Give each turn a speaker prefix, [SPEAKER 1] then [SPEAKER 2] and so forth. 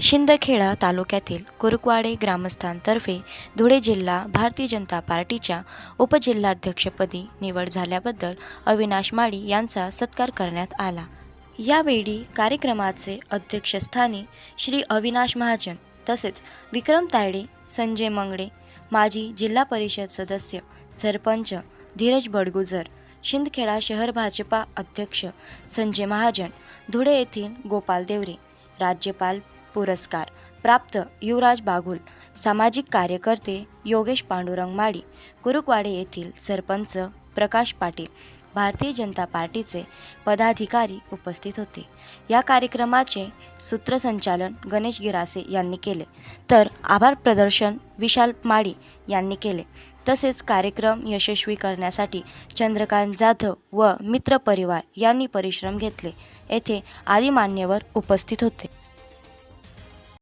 [SPEAKER 1] शिंदखेडा तालुक्यातील कुरुकवाडे ग्रामस्थांतर्फे धुळे जिल्हा भारतीय जनता पार्टीच्या उपजिल्हाध्यक्षपदी निवड झाल्याबद्दल अविनाश माळी यांचा सत्कार करण्यात आला. यावेळी कार्यक्रमाचे अध्यक्षस्थानी श्री अविनाश महाजन तसेच विक्रम तायडे संजय मंगडे माजी जिल्हा परिषद सदस्य सरपंच धीरज बडगुजर शिंदखेडा शहर भाजपा अध्यक्ष संजय महाजन धुळे येथील गोपाल देवरे राज्यपाल पुरस्कार प्राप्त युवराज बागुल सामाजिक कार्यकर्ते योगेश पांडुरंग माडी कुरुकवाडे येथील सरपंच प्रकाश पाटील भारतीय जनता पार्टीचे पदाधिकारी उपस्थित होते. या कार्यक्रमाचे सूत्रसंचालन गणेश गिरासे यांनी केले. तर आभार प्रदर्शन विशाल माडी यांनी केले. तसेच कार्यक्रम यशस्वी करण्यासाठी चंद्रकांत जाधव व मित्र परिवार यांनी परिश्रम घेतले. येथे आदी मान्यवर उपस्थित होते.